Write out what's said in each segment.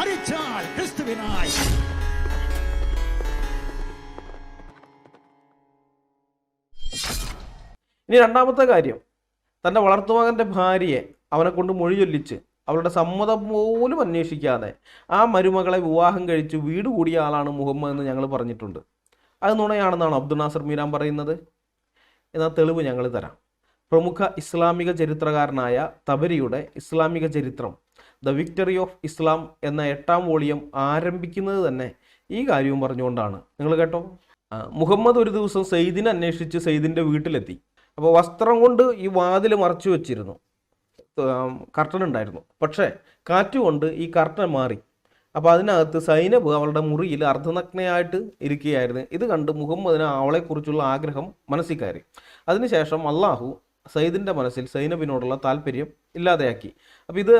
മരിച്ചാൽ ക്രിസ്തുവിനായി. ഇനി രണ്ടാമത്തെ കാര്യം. തന്റെ വളർത്തുമകന്റെ ഭാര്യയെ അവനെ കൊണ്ട് മൊഴി ചൊല്ലിച്ച് അവളുടെ സമ്മതം പോലും അന്വേഷിക്കാതെ ആ മരുമകളെ വിവാഹം കഴിച്ച് വീട് കൂടിയ ആളാണ് മുഹമ്മദ് എന്ന് ഞങ്ങൾ പറഞ്ഞിട്ടുണ്ട്. അത് നുണയാണെന്നാണ് അബ്ദുൾ നാസർ മീരാൻ പറയുന്നത്. എന്നാൽ തെളിവ് ഞങ്ങൾ തരാം. പ്രമുഖ ഇസ്ലാമിക ചരിത്രകാരനായ തബരിയുടെ ഇസ്ലാമിക ചരിത്രം ദ വിക്ടറി ഓഫ് ഇസ്ലാം എന്ന എട്ടാം വോളിയം ആരംഭിക്കുന്നത് തന്നെ ഈ കാര്യവും പറഞ്ഞുകൊണ്ടാണ്. നിങ്ങൾ കേട്ടോ? മുഹമ്മദ് ഒരു ദിവസം സെയ്ദിനെ അന്വേഷിച്ച് സെയ്ദിന്റെ വീട്ടിലെത്തി. അപ്പോൾ വസ്ത്രം കൊണ്ട് ഈ വാതിൽ മറച്ചു വെച്ചിരുന്നു. കർട്ടൻ ഉണ്ടായിരുന്നു. പക്ഷേ കാറ്റുകൊണ്ട് ഈ കർട്ടൻ മാറി. അപ്പോൾ അതിനകത്ത് സൈനബ് അവളുടെ മുറിയിൽ അർദ്ധനഗ്നയായിട്ട് ഇരിക്കുകയായിരുന്നു. ഇത് കണ്ട് മുഹമ്മദിന് അവളെക്കുറിച്ചുള്ള ആഗ്രഹം മനസ്സിൽ കയറി. അതിനുശേഷം അള്ളാഹു സയ്യിദിന്റെ മനസ്സിൽ സൈനബിനോടുള്ള താല്പര്യം ഇല്ലാതെയാക്കി. അപ്പോൾ ഇത്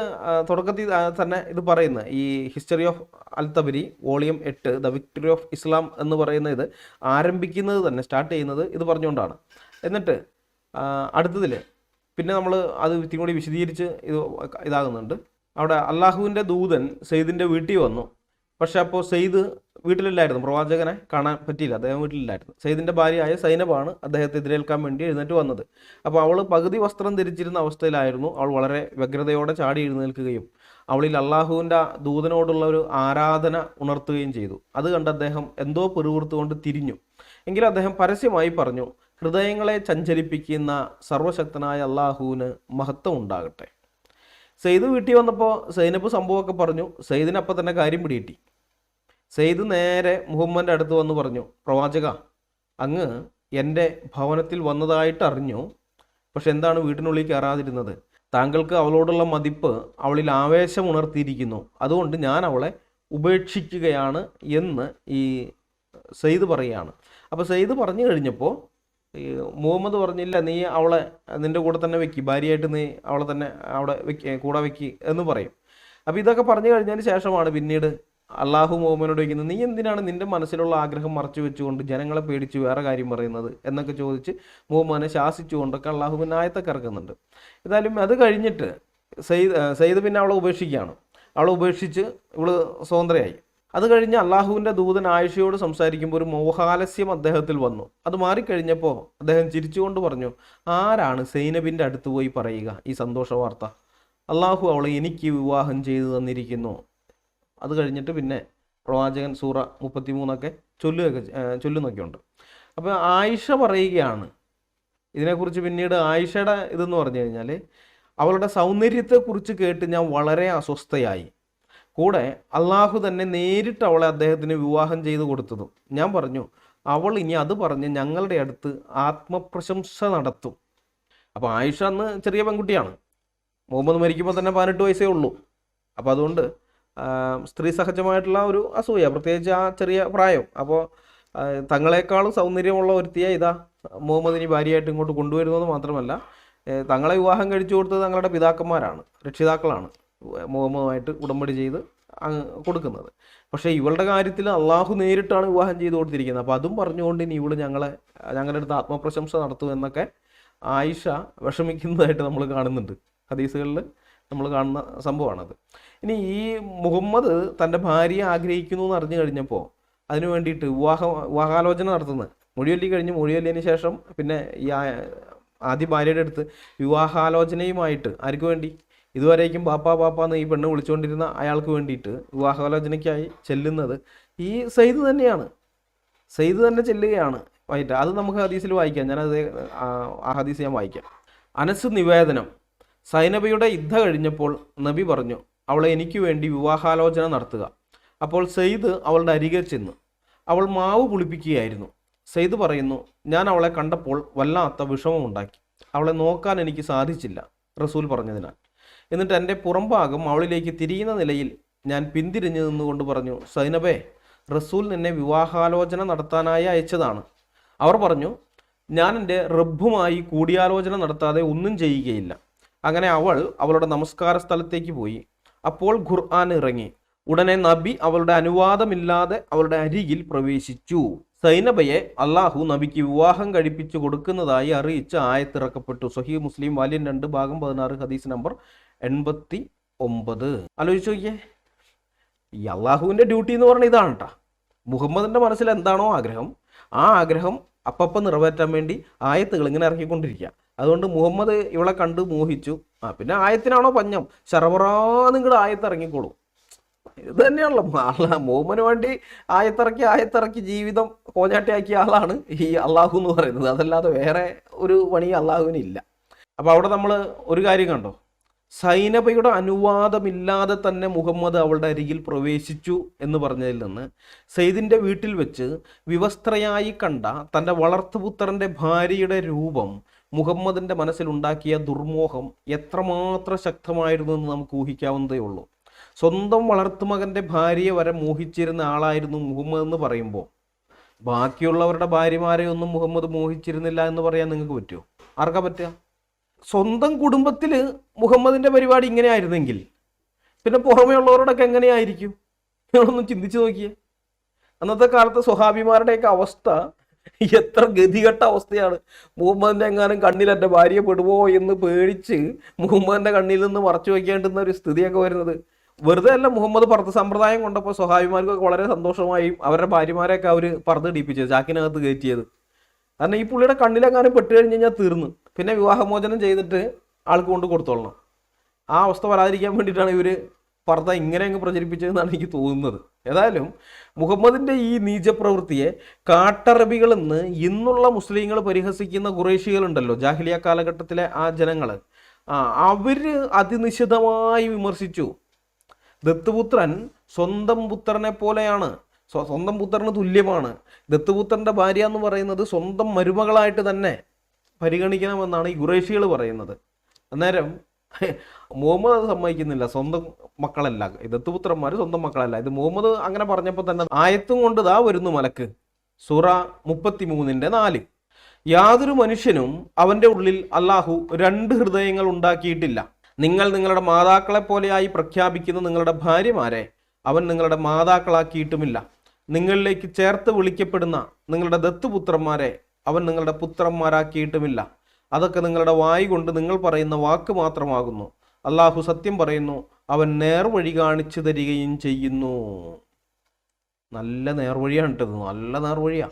തുടക്കത്തിൽ തന്നെ ഇത് പറയുന്ന ഈ history of Al Tabari volume എട്ട് ദ വിക്ടറി ഓഫ് ഇസ്ലാം എന്ന് പറയുന്ന ഇത് ആരംഭിക്കുന്നത് തന്നെ സ്റ്റാർട്ട് ചെയ്യുന്നത് ഇത് പറഞ്ഞുകൊണ്ടാണ്. എന്നിട്ട് അടുത്തതിൽ പിന്നെ നമ്മൾ അത് ഇത്തിരി കൂടി വിശദീകരിച്ച് ഇത് ഇതാകുന്നുണ്ട്. അവിടെ അള്ളാഹുവിന്റെ ദൂതൻ സെയ്ദിന്റെ വീട്ടിൽ വന്നു. പക്ഷെ അപ്പോൾ സെയ്ദ് വീട്ടിലില്ലായിരുന്നു. പ്രവാചകനെ കാണാൻ പറ്റിയില്ല. അദ്ദേഹം വീട്ടിലില്ലായിരുന്നു. സെയ്ദിന്റെ ഭാര്യയായ സൈനബാണ് അദ്ദേഹത്തെ എതിരേൽക്കാൻ വേണ്ടി എഴുന്നേറ്റ് വന്നത്. അപ്പോൾ അവൾ പകുതി വസ്ത്രം ധരിച്ചിരുന്ന അവസ്ഥയിലായിരുന്നു. അവൾ വളരെ വ്യഗ്രതയോടെ ചാടി എഴുന്നേൽക്കുകയും അവളിൽ അള്ളാഹുവിന്റെ ദൂതനോടുള്ള ഒരു ആരാധന ഉണർത്തുകയും ചെയ്തു. അത് കണ്ട് അദ്ദേഹം എന്തോ പിറുവിറുത്തുകൊണ്ട് തിരിഞ്ഞു. എങ്കിലും അദ്ദേഹം പരസ്യമായി പറഞ്ഞു ഹൃദയങ്ങളെ ചഞ്ചരിപ്പിക്കുന്ന സർവശക്തനായ അള്ളാഹുവിന് മഹത്വം ഉണ്ടാകട്ടെ. സെയ്ദ് വീട്ടിൽ വന്നപ്പോൾ സൈനബ് സംഭവമൊക്കെ പറഞ്ഞു. സെയ്ദിനപ്പം തന്നെ കാര്യം പിടികിട്ടി. സെയ്ദ് നേരെ മുഹമ്മദിന്റെ അടുത്ത് വന്ന് പറഞ്ഞു പ്രവാചക അങ്ങ് എന്റെ ഭവനത്തിൽ വന്നതായിട്ട് അറിഞ്ഞു. പക്ഷെ എന്താണ് വീട്ടിനുള്ളിൽ കയറാതിരുന്നത്? താങ്കൾക്ക് അവളോടുള്ള മതിപ്പ് അവളിൽ ആവേശം ഉണർത്തിയിരിക്കുന്നു. അതുകൊണ്ട് ഞാൻ അവളെ ഉപേക്ഷിക്കുകയാണ് എന്ന് ഈ സെയ്ദ് പറയുകയാണ് അപ്പോൾ സെയ്ദ് പറഞ്ഞു കഴിഞ്ഞപ്പോൾ ഈ മുഹമ്മദ് പറഞ്ഞില്ല നീ അവളെ നിന്റെ കൂടെ തന്നെ വെക്കി ഭാര്യയായിട്ട് നീ അവളെ തന്നെ അവിടെ വെക്കി കൂടെ വെക്കി എന്ന് പറയും. അപ്പോൾ ഇതൊക്കെ പറഞ്ഞു കഴിഞ്ഞതിന് ശേഷമാണ് പിന്നീട് അള്ളാഹു മുഹമ്മദിനോട് ചോദിക്കുന്നത് നീ എന്തിനാണ് നിന്റെ മനസ്സിലുള്ള ആഗ്രഹം മറച്ചു വെച്ചുകൊണ്ട് ജനങ്ങളെ പേടിച്ച് വേറെ കാര്യം പറയുന്നത്? എന്നൊക്കെ ചോദിച്ച് മുഹമ്മദിനെ ശാസിച്ചുകൊണ്ടൊക്കെ അള്ളാഹു പിന്നെ ആയത്തൊക്കെ ഇറക്കുന്നുണ്ട്. ഏതായാലും അത് കഴിഞ്ഞിട്ട് സെയ്ദ് സെയ്ദ് പിന്നെ അവളെ ഉപേക്ഷിക്കുകയാണ്. അവളെ ഉപേക്ഷിച്ച് ഇവൾ സ്വതന്ത്രയായി. അത് കഴിഞ്ഞ് അള്ളാഹുവിന്റെ ദൂതൻ ആയിഷയോട് സംസാരിക്കുമ്പോൾ ഒരു മോഹാലസ്യം അദ്ദേഹത്തിൽ വന്നു. അത് മാറിക്കഴിഞ്ഞപ്പോൾ അദ്ദേഹം ചിരിച്ചുകൊണ്ട് പറഞ്ഞു ആരാണ് സൈനബിന്റെ അടുത്ത് പോയി പറയുക? ഈ സന്തോഷ വാർത്ത അള്ളാഹു അവളെ എനിക്ക് വിവാഹം ചെയ്തു തന്നിരിക്കുന്നു. അത് കഴിഞ്ഞിട്ട് പിന്നെ പ്രവാചകൻ സൂറ മുപ്പത്തിമൂന്നൊക്കെ ചൊല്ലുകയൊക്കെ ഏർ ചൊല്ലുന്നൊക്കെ ഉണ്ട് അപ്പോൾ ആയിഷ പറയുകയാണ്. ഇതിനെക്കുറിച്ച് പിന്നീട് ആയിഷയുടെ ഇതെന്ന് പറഞ്ഞു കഴിഞ്ഞാൽ അവളുടെ സൗന്ദര്യത്തെക്കുറിച്ച് കേട്ട് ഞാൻ വളരെ അസ്വസ്ഥയായി. കൂടെ അള്ളാഹു തന്നെ നേരിട്ട് അവളെ അദ്ദേഹത്തിന് വിവാഹം ചെയ്തു കൊടുത്തതും. ഞാൻ പറഞ്ഞു അവൾ ഇനി അത് പറഞ്ഞ് ഞങ്ങളുടെ അടുത്ത് ആത്മപ്രശംസ നടത്തും. അപ്പോൾ ആയിഷ അന്ന് ചെറിയ പെൺകുട്ടിയാണ്. മുഹമ്മദ് മരിക്കുമ്പോൾ തന്നെ പതിനെട്ട് വയസ്സേ ഉള്ളൂ. അപ്പോൾ അതുകൊണ്ട് സ്ത്രീ സഹജമായിട്ടുള്ള ഒരു അസൂയ പ്രത്യേകിച്ച് ആ ചെറിയ പ്രായം. അപ്പോൾ തങ്ങളെക്കാളും സൗന്ദര്യമുള്ള ഒരുത്തിയെ ഇതാ മുഹമ്മദിനി ഭാര്യയായിട്ട് ഇങ്ങോട്ട് കൊണ്ടുവരുന്നത് മാത്രമല്ല തങ്ങളെ വിവാഹം കഴിച്ചു കൊടുത്തത് തങ്ങളുടെ പിതാക്കന്മാരാണ് രക്ഷിതാക്കളാണ് മുഹമ്മദുമായിട്ട് ഉടമ്പടി ചെയ്ത് കൊടുക്കുന്നത്. പക്ഷേ ഇവളുടെ കാര്യത്തിൽ അള്ളാഹു നേരിട്ടാണ് വിവാഹം ചെയ്തു കൊടുത്തിരിക്കുന്നത്. അപ്പോൾ അതും പറഞ്ഞുകൊണ്ട് ഇനി ഇവൾ ഞങ്ങളെ ഞങ്ങളുടെ അടുത്ത് ആത്മപ്രശംസ നടത്തുമെന്നൊക്കെ ആയിഷ വിഷമിക്കുന്നതായിട്ട് നമ്മൾ കാണുന്നുണ്ട്. ഹദീസുകളിൽ നമ്മൾ കാണുന്ന സംഭവമാണത്. ഇനി ഈ മുഹമ്മദ് തന്റെ ഭാര്യയെ ആഗ്രഹിക്കുന്നു എന്ന് അറിഞ്ഞു കഴിഞ്ഞപ്പോൾ അതിനു വേണ്ടിയിട്ട് വിവാഹ വിവാഹാലോചന നടത്തുന്നത് മൊഴിയൊല്ലി കഴിഞ്ഞ് മൊഴിയൊല്ലിയതിന് ശേഷം പിന്നെ ഈ ആദ്യ ഭാര്യയുടെ അടുത്ത് വിവാഹാലോചനയുമായിട്ട് ആർക്ക് വേണ്ടി? ഇതുവരേക്കും പാപ്പാ പാപ്പ എന്ന് ഈ പെണ്ണ് വിളിച്ചുകൊണ്ടിരുന്ന അയാൾക്ക് വേണ്ടിയിട്ട് വിവാഹാലോചനയ്ക്കായി ചെല്ലുന്നത് ഈ സെയ്ദ് തന്നെയാണ്. സെയ്ദ് തന്നെ ചെല്ലുകയാണ്. വൈകിട്ട് അത് നമുക്ക് ഹദീസിൽ വായിക്കാം. ഞാനത് ആ ഹദീസ് ഞാൻ വായിക്കാം. അനസ് നിവേദനം. സൈനബയുടെ യുദ്ധ കഴിഞ്ഞപ്പോൾ നബി പറഞ്ഞു അവളെ എനിക്ക് വേണ്ടി വിവാഹാലോചന നടത്തുക. അപ്പോൾ സെയ്ദ് അവളുടെ അരികെ ചെന്ന്. അവൾ മാവ് പുളിപ്പിക്കുകയായിരുന്നു. സെയ്ദ് പറയുന്നു ഞാൻ അവളെ കണ്ടപ്പോൾ വല്ലാത്ത വിഷമമുണ്ടാക്കി അവളെ നോക്കാൻ എനിക്ക് സാധിച്ചില്ല റസൂൽ പറഞ്ഞതിനാൽ. എന്നിട്ട് എന്റെ പുറംഭാഗം അവളിലേക്ക് തിരിയുന്ന നിലയിൽ ഞാൻ പിന്തിരിഞ്ഞു നിന്നുകൊണ്ട് പറഞ്ഞു സൈനബേ റസൂൽ നിന്നെ വിവാഹാലോചന നടത്താനായി അയച്ചതാണ്. അവർ പറഞ്ഞു ഞാൻ എന്റെ റബ്ബുമായി കൂടിയാലോചന നടത്താതെ ഒന്നും ചെയ്യുകയില്ല. അങ്ങനെ അവൾ അവളുടെ നമസ്കാര സ്ഥലത്തേക്ക് പോയി. അപ്പോൾ ഖുർആൻ ഇറങ്ങി. ഉടനെ നബി അവളുടെ അനുവാദമില്ലാതെ അവളുടെ അരികിൽ പ്രവേശിച്ചു. സൈനബയെ അള്ളാഹു നബിക്ക് വിവാഹം കഴിപ്പിച്ചു കൊടുക്കുന്നതായി അറിയിച്ച് ആയത്തിറക്കപ്പെട്ടു. സഹീ മുസ്ലിം വാല്യം രണ്ട് ഭാഗം പതിനാറ് ഹദീസ് നമ്പർ എൺപത്തി ഒമ്പത് ആലോചിച്ച് നോക്കിയേ. ഈ അള്ളാഹുവിന്റെ ഡ്യൂട്ടി എന്ന് പറഞ്ഞാൽ ഇതാണ് കേട്ടോ മുഹമ്മദിന്റെ മനസ്സിൽ എന്താണോ ആഗ്രഹം ആ ആഗ്രഹം അപ്പപ്പം നിറവേറ്റാൻ വേണ്ടി ആയത്തുകൾ ഇങ്ങനെ ഇറക്കിക്കൊണ്ടിരിക്കുക. അതുകൊണ്ട് മുഹമ്മദ് ഇവളെ കണ്ട് മോഹിച്ചു. ആ പിന്നെ ആയത്തിനാണോ പഞ്ഞം? ശറവറാ നിങ്ങൾ ആയത്തിറങ്ങിക്കോളൂ. ഇത് തന്നെയാണല്ലോ. അല്ല മുഹമ്മദിന് വേണ്ടി ആയത്തിറക്കി ആയത്തിറക്കി ജീവിതം കോഞ്ഞാട്ടിയാക്കിയ ആളാണ് ഈ അള്ളാഹു എന്ന് പറയുന്നത്. അതല്ലാതെ വേറെ ഒരു പണി അള്ളാഹുവിന് ഇല്ല അപ്പോൾ അവിടെ നമ്മൾ ഒരു കാര്യം കണ്ടോ? സൈനബയുടെ അനുവാദമില്ലാതെ തന്നെ മുഹമ്മദ് അവളുടെ അരികിൽ പ്രവേശിച്ചു എന്ന് പറഞ്ഞതിൽ നിന്ന് സെയ്ദിന്റെ വീട്ടിൽ വെച്ച് വിവസ്ത്രയായി കണ്ട തന്റെ വളർത്തുപുത്രന്റെ ഭാര്യയുടെ രൂപം മുഹമ്മദിന്റെ മനസ്സിലുണ്ടാക്കിയ ദുർമോഹം എത്രമാത്രം ശക്തമായിരുന്നു എന്ന് നമുക്ക് ഊഹിക്കാവുന്നതേ ഉള്ളൂ. സ്വന്തം വളർത്തുമകന്റെ ഭാര്യയെ വരെ മോഹിച്ചിരുന്ന ആളായിരുന്നു മുഹമ്മദ് എന്ന് പറയുമ്പോൾ. ബാക്കിയുള്ളവരുടെ ഭാര്യമാരെ ഒന്നും മുഹമ്മദ് മോഹിച്ചിരുന്നില്ല എന്ന് പറയാൻ നിങ്ങൾക്ക് പറ്റുമോ? ആർക്കാ പറ്റുക? സ്വന്തം കുടുംബത്തിൽ മുഹമ്മദിന്റെ പരിപാടി ഇങ്ങനെ ആയിരുന്നെങ്കിൽ. പിന്നെ പുറമേ ഉള്ളവരോടൊക്കെ എങ്ങനെയായിരിക്കും? നിങ്ങളൊന്നും ചിന്തിച്ചു നോക്കിയേ. അന്നത്തെ കാലത്ത് സ്വഹാബിമാരുടെയൊക്കെ അവസ്ഥ എത്ര ഗതികെട്ട അവസ്ഥയാണ്. മുഹമ്മദിന്റെ എങ്ങാനും കണ്ണിൽ എന്റെ ഭാര്യ പെടുവോ എന്ന് പേടിച്ച് മുഹമ്മദിന്റെ കണ്ണിൽ നിന്ന് മറച്ചു വയ്ക്കേണ്ടുന്ന ഒരു സ്ഥിതിയൊക്കെ വരുന്നത്. വെറുതെ അല്ല മുഹമ്മദ് പറത്ത് സമ്പ്രദായം കൊണ്ടപ്പോൾ സ്വഹാഭിമാർക്കൊക്കെ വളരെ സന്തോഷമായി അവരുടെ ഭാര്യമാരെയൊക്കെ അവർ പറത്ത് ഇടിപ്പിച്ചത് ചാക്കിനകത്ത് കയറ്റിയത്. കാരണം ഈ പുള്ളിയുടെ കണ്ണിലെങ്ങാനും പെട്ട് കഴിഞ്ഞ് കഴിഞ്ഞാൽ തീർന്നു. പിന്നെ വിവാഹമോചനം ചെയ്തിട്ട് ആൾക്ക് കൊണ്ട് കൊടുത്തോളണം. ആ അവസ്ഥ വരാതിരിക്കാൻ വേണ്ടിയിട്ടാണ് ഇവർ പറത്ത ഇങ്ങനെ അങ്ങ് പ്രചരിപ്പിച്ചതെന്നാണ് എനിക്ക് തോന്നുന്നത്. ഏതായാലും മുഹമ്മദിന്റെ ഈ നീചപ്രവൃത്തിയെ കാട്ടറബികളെന്ന് ഇന്നുള്ള മുസ്ലിങ്ങൾ പരിഹസിക്കുന്ന കുറേശികളുണ്ടല്ലോ ജാഹിലിയ കാലഘട്ടത്തിലെ ആ ജനങ്ങൾ ആ അവർ അതിനിശിതമായി വിമർശിച്ചു. ദത്തുപുത്രൻ സ്വന്തം പുത്രനെ പോലെയാണ് സ്വന്തം പുത്രന് തുല്യമാണ്. ദത്തുപുത്രന്റെ ഭാര്യ എന്ന് പറയുന്നത് സ്വന്തം മരുമകളായിട്ട് തന്നെ പരിഗണിക്കണമെന്നാണ് ഈ ഖുറേഷികൾ പറയുന്നത്. അന്നേരം മുഹമ്മദ് അത് സമ്മതിക്കുന്നില്ല. സ്വന്തം മക്കളല്ല. ദത്തുപുത്രന്മാർ സ്വന്തം മക്കളല്ല. ഇത് മുഹമ്മദ് അങ്ങനെ പറഞ്ഞപ്പോൾ തന്നെ ആയത്തും കൊണ്ട് ദാ വരുന്നു മലക്ക്. സുറ മുപ്പത്തി മൂന്നിന്റെ നാല്. യാതൊരു മനുഷ്യനും അവന്റെ ഉള്ളിൽ അള്ളാഹു രണ്ട് ഹൃദയങ്ങൾ ഉണ്ടാക്കിയിട്ടില്ല. നിങ്ങൾ നിങ്ങളുടെ മാതാക്കളെ പോലെയായി പ്രഖ്യാപിക്കുന്ന നിങ്ങളുടെ ഭാര്യമാരെ അവൻ നിങ്ങളുടെ മാതാക്കളാക്കിയിട്ടുമില്ല. നിങ്ങളിലേക്ക് ചേർത്ത് വിളിക്കപ്പെടുന്ന നിങ്ങളുടെ ദത്തുപുത്രന്മാരെ അവൻ നിങ്ങളുടെ പുത്രന്മാരാക്കിയിട്ടുമില്ല. അതൊക്കെ നിങ്ങളുടെ വായി കൊണ്ട് നിങ്ങൾ പറയുന്ന വാക്ക് മാത്രമാകുന്നു. അള്ളാഹു സത്യം പറയുന്നു അവൻ നേർവഴി കാണിച്ചു തരികയും ചെയ്യുന്നു. നല്ല നേർവഴിയാണ് കേട്ടത്. നല്ല നേർവഴിയാ.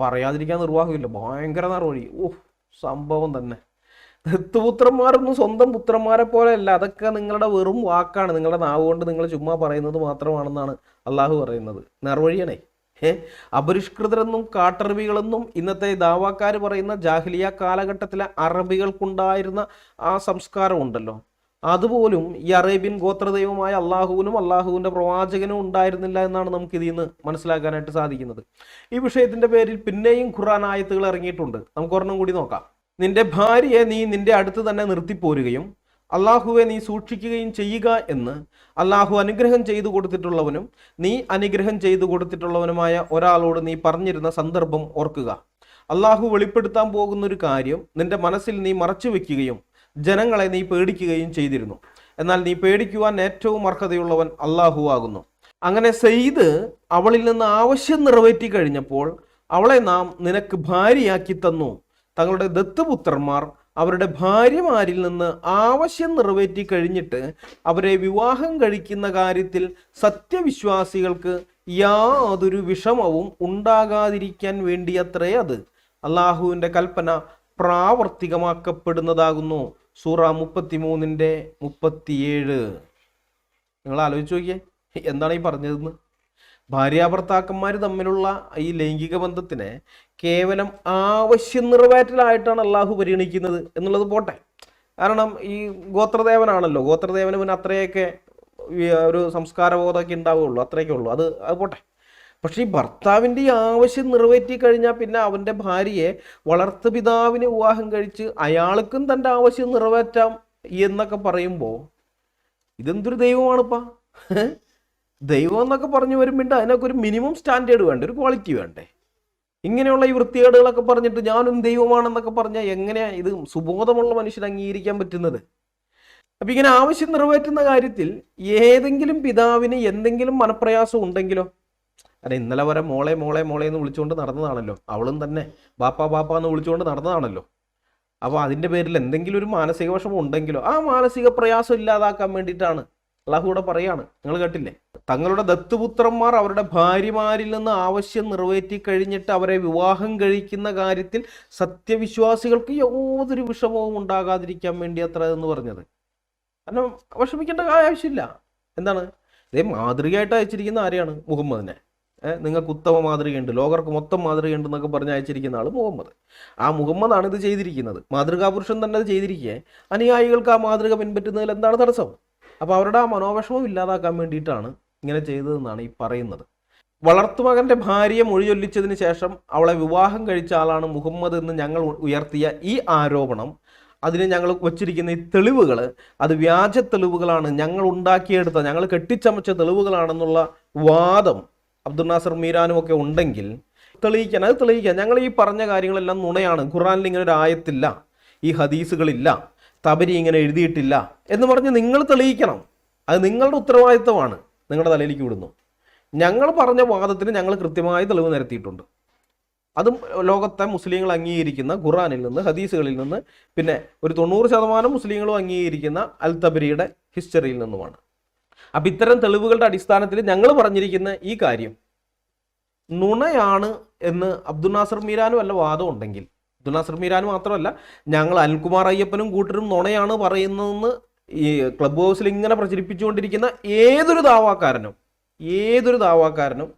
പറയാതിരിക്കാൻ നിർവാഹമില്ല. ഭയങ്കര നേർവഴി. ഓഹ് സംഭവം തന്നെ. ദത്തുപുത്രന്മാരൊന്നും സ്വന്തം പുത്രന്മാരെ പോലെയല്ല അതൊക്കെ നിങ്ങളുടെ വെറും വാക്കാണ്. നിങ്ങളുടെ നാവ് കൊണ്ട് നിങ്ങൾ ചുമ്മാ പറയുന്നത് മാത്രമാണെന്നാണ് അള്ളാഹു പറയുന്നത്. നേർവഴിയാണേ. അപരിഷ്കൃതരെന്നും കാട്ടറബികളെന്നും ഇന്നത്തെ ദാവാക്കാർ പറയുന്ന ജാഹ്ലിയ കാലഘട്ടത്തിലെ അറബികൾക്കുണ്ടായിരുന്ന ആ സംസ്കാരം ഉണ്ടല്ലോ. അതുപോലും ഈ അറേബ്യൻ ഗോത്രദൈവമായ അള്ളാഹുവിനും അള്ളാഹുവിന്റെ പ്രവാചകനും ഉണ്ടായിരുന്നില്ല എന്നാണ് നമുക്ക് ഇതിൽ നിന്ന് മനസ്സിലാക്കാനായിട്ട് സാധിക്കുന്നത്. ഈ വിഷയത്തിന്റെ പേരിൽ പിന്നെയും ഖുറാൻ ആയത്തുകൾ ഇറങ്ങിയിട്ടുണ്ട്. നമുക്ക് ഒരെണ്ണം കൂടി നോക്കാം. നിന്റെ ഭാര്യയെ നീ നിന്റെ അടുത്ത് തന്നെ നിർത്തിപ്പോരുകയും അള്ളാഹുവെ നീ സൂക്ഷിക്കുകയും ചെയ്യുക എന്ന് അള്ളാഹു അനുഗ്രഹം ചെയ്തു കൊടുത്തിട്ടുള്ളവനും നീ അനുഗ്രഹം ചെയ്തു കൊടുത്തിട്ടുള്ളവനുമായ ഒരാളോട് നീ പറഞ്ഞിരുന്ന സന്ദർഭം ഓർക്കുക. അള്ളാഹു വെളിപ്പെടുത്താൻ പോകുന്ന ഒരു കാര്യം നിന്റെ മനസ്സിൽ നീ മറച്ചു വെക്കുകയും ജനങ്ങളെ നീ പേടിക്കുകയും ചെയ്തിരുന്നു. എന്നാൽ നീ പേടിക്കുവാൻ ഏറ്റവും അർഹതയുള്ളവൻ അള്ളാഹു ആകുന്നു. അങ്ങനെ സെയ്ദ് അവളിൽ നിന്ന് ആവശ്യം നിറവേറ്റി കഴിഞ്ഞപ്പോൾ അവളെ നാം നിനക്ക് ഭാര്യയാക്കി തന്നു. തങ്ങളുടെ ദത്തുപുത്രന്മാർ അവരുടെ ഭാര്യമാരിൽ നിന്ന് ആവശ്യം നിറവേറ്റി കഴിഞ്ഞിട്ട് അവരെ വിവാഹം കഴിക്കുന്ന കാര്യത്തിൽ സത്യവിശ്വാസികൾക്ക് യാതൊരു വിഷമവും ഉണ്ടാകാതിരിക്കാൻ വേണ്ടിയത്രേ അത്. അള്ളാഹുവിന്റെ കൽപ്പന പ്രാവർത്തികമാക്കപ്പെടുന്നതാകുന്നു. സൂറ മുപ്പത്തിമൂന്നിന്റെ മുപ്പത്തിയേഴ്. നിങ്ങൾ ആലോചിച്ച് നോക്കിയേ എന്താണ് ഈ പറഞ്ഞതെന്ന്? ഭാര്യാഭർത്താക്കന്മാർ തമ്മിലുള്ള ഈ ലൈംഗിക ബന്ധത്തിനെ കേവലം ആവശ്യം നിറവേറ്റലായിട്ടാണ് അള്ളാഹു പരിഗണിക്കുന്നത് എന്നുള്ളത് പോട്ടെ. കാരണം ഈ ഗോത്രദേവനാണല്ലോ. ഗോത്രദേവന് പിന്നെ അത്രയൊക്കെ ഒരു സംസ്കാരബോധമൊക്കെ ഉണ്ടാവുകയുള്ളൂ അത്രയൊക്കെ ഉള്ളൂ. അത് അത് പോട്ടെ. പക്ഷേ ഈ ഭർത്താവിന്റെ ഈ ആവശ്യം നിറവേറ്റി കഴിഞ്ഞാൽ പിന്നെ അവന്റെ ഭാര്യയെ വളർത്തു പിതാവിനെ വിവാഹം കഴിച്ച് അയാൾക്കും തന്റെ ആവശ്യം നിറവേറ്റാം എന്നൊക്കെ പറയുമ്പോൾ ഇതെന്തൊരു ദൈവമാണിപ്പാ? ദൈവം എന്നൊക്കെ പറഞ്ഞു വരുമ്പോൾ അതിനൊക്കെ ഒരു മിനിമം സ്റ്റാൻഡേർഡ് വേണ്ടേ? ഒരു ക്വാളിറ്റി വേണ്ടേ? ഇങ്ങനെയുള്ള ഈ വൃത്തികേടുകളൊക്കെ പറഞ്ഞിട്ട് ഞാനും ദൈവമാണെന്നൊക്കെ പറഞ്ഞാൽ എങ്ങനെയാണ് ഇത് സുബോധമുള്ള മനുഷ്യൻ അംഗീകരിക്കാൻ പറ്റുന്നത്? അപ്പം ഇങ്ങനെ ആവശ്യം നിറവേറ്റുന്ന കാര്യത്തിൽ ഏതെങ്കിലും പിതാവിന് എന്തെങ്കിലും മനപ്രയാസം ഉണ്ടെങ്കിലോ? അല്ല ഇന്നലെ വരെ മോളെ മോളെ മോളെ എന്ന് വിളിച്ചുകൊണ്ട് നടന്നതാണല്ലോ. അവളും തന്നെ ബാപ്പ ബാപ്പ എന്ന് വിളിച്ചുകൊണ്ട് നടന്നതാണല്ലോ. അപ്പോൾ അതിന്റെ പേരിൽ എന്തെങ്കിലും ഒരു മാനസിക വിഷമം ഉണ്ടെങ്കിലോ? ആ മാനസിക പ്രയാസം ഇല്ലാതാക്കാൻ വേണ്ടിയിട്ടാണ് അള്ളാഹു ഇവിടെ പറയാണ്. നിങ്ങൾ കേട്ടില്ലേ? തങ്ങളുടെ ദത്തുപുത്രന്മാർ അവരുടെ ഭാര്യമാരിൽ നിന്ന് ആവശ്യം നിറവേറ്റി കഴിഞ്ഞിട്ട് അവരെ വിവാഹം കഴിക്കുന്ന കാര്യത്തിൽ സത്യവിശ്വാസികൾക്ക് യാതൊരു വിഷമവും ഉണ്ടാകാതിരിക്കാൻ വേണ്ടി അത്ര എന്ന് പറഞ്ഞത്. കാരണം വിഷമിക്കേണ്ട ആവശ്യമില്ല. എന്താണ്? ഇതേ മാതൃകയായിട്ട് അയച്ചിരിക്കുന്ന ആരെയാണ്? മുഹമ്മദിനെ. നിങ്ങൾക്ക് ഉത്തമ മാതൃകയുണ്ട്. ലോകർക്ക് മൊത്തം മാതൃകയുണ്ട് എന്നൊക്കെ പറഞ്ഞ് അയച്ചിരിക്കുന്ന ആൾ മുഹമ്മദ്. ആ മുഹമ്മദാണ് ഇത് ചെയ്തിരിക്കുന്നത്. മാതൃകാപുരുഷൻ തന്നെ അത് ചെയ്തിരിക്കെ. അനുയായികൾക്ക് ആ മാതൃക പിൻപറ്റുന്നതിൽ എന്താണ് തടസ്സം? അപ്പോൾ അവരുടെ ആ മനോവിഷമം ഇല്ലാതാക്കാൻ വേണ്ടിയിട്ടാണ് ഇങ്ങനെ ചെയ്തതെന്നാണ് ഈ പറയുന്നത്. വളർത്തുമകന്റെ ഭാര്യയെ മൊഴിചൊല്ലിച്ചതിന് ശേഷം അവളെ വിവാഹം കഴിച്ച ആളാണ് മുഹമ്മദ് എന്ന് ഞങ്ങൾ ഉയർത്തിയ ഈ ആരോപണം. അതിന് ഞങ്ങൾ വച്ചിരിക്കുന്ന ഈ തെളിവുകൾ അത് വ്യാജ തെളിവുകളാണ്. ഞങ്ങൾ ഉണ്ടാക്കിയെടുത്ത ഞങ്ങൾ കെട്ടിച്ചമച്ച തെളിവുകളാണെന്നുള്ള വാദം അബ്ദുൽ നാസർ മീരാനും ഒക്കെ ഉണ്ടെങ്കിൽ തെളിയിക്കാൻ അത് തെളിയിക്കാൻ. ഞങ്ങൾ ഈ പറഞ്ഞ കാര്യങ്ങളെല്ലാം നുണയാണ്. ഖുറാനിൽ ഇങ്ങനെ ഒരു ആയത്തില്ല. ഈ ഹദീസുകളില്ല. തബരി ഇങ്ങനെ എഴുതിയിട്ടില്ല എന്ന് പറഞ്ഞ് നിങ്ങൾ തെളിയിക്കണം. അത് നിങ്ങളുടെ ഉത്തരവാദിത്തമാണ് നിങ്ങളുടെ തലയിലേക്ക് വിടുന്നു. ഞങ്ങൾ പറഞ്ഞ വാദത്തിന് ഞങ്ങൾ കൃത്യമായ തെളിവ് നിരത്തിയിട്ടുണ്ട്. അതും ലോകത്തെ മുസ്ലിങ്ങൾ അംഗീകരിക്കുന്ന ഖുറാനിൽ നിന്ന് ഹദീസുകളിൽ നിന്ന് പിന്നെ ഒരു തൊണ്ണൂറ് ശതമാനം മുസ്ലിങ്ങളും അംഗീകരിക്കുന്ന അൽ തബരിയുടെ ഹിസ്റ്ററിയിൽ നിന്നുമാണ്. അപ്പം ഇത്തരം തെളിവുകളുടെ അടിസ്ഥാനത്തിൽ ഞങ്ങൾ പറഞ്ഞിരിക്കുന്ന ഈ കാര്യം നുണയാണ് എന്ന് അബ്ദുൽ നാസർ മീരാനും വല്ല വാദം ഉണ്ടെങ്കിൽ അബ്ദുൽ നാസർ മീരാനും മാത്രമല്ല ഞങ്ങൾ അനിൽകുമാർ അയ്യപ്പനും കൂട്ടരും നുണയാണ് പറയുന്നതെന്ന് ഈ ക്ലബ് ഹൗസിൽ ഇങ്ങനെ പ്രചരിപ്പിച്ചുകൊണ്ടിരിക്കുന്ന ഏതൊരു ദാവാക്കാരനും ഏതൊരു ദാവാക്കാരനും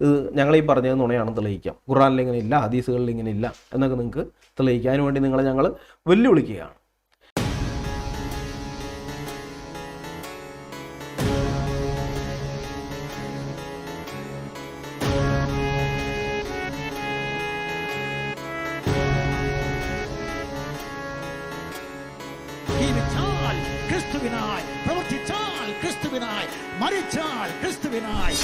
ഇത് ഞങ്ങൾ ഈ പറഞ്ഞത് നുണയാണെന്ന് തെളിയിക്കാം. ഖുറാനിൽ ഇങ്ങനെ ഇല്ല ഹദീസുകളിൽ ഇങ്ങനെ ഇല്ല എന്നൊക്കെ നിങ്ങൾക്ക് തെളിയിക്കാൻ വേണ്ടി നിങ്ങളെ ഞങ്ങൾ വെല്ലുവിളിക്കുകയാണ്. ക്രിസ്തുവിനായി പ്രവർത്തിച്ചാൽ ക്രിസ്തുവിനായി മരിച്ചാൽ ക്രിസ്തുവിനായി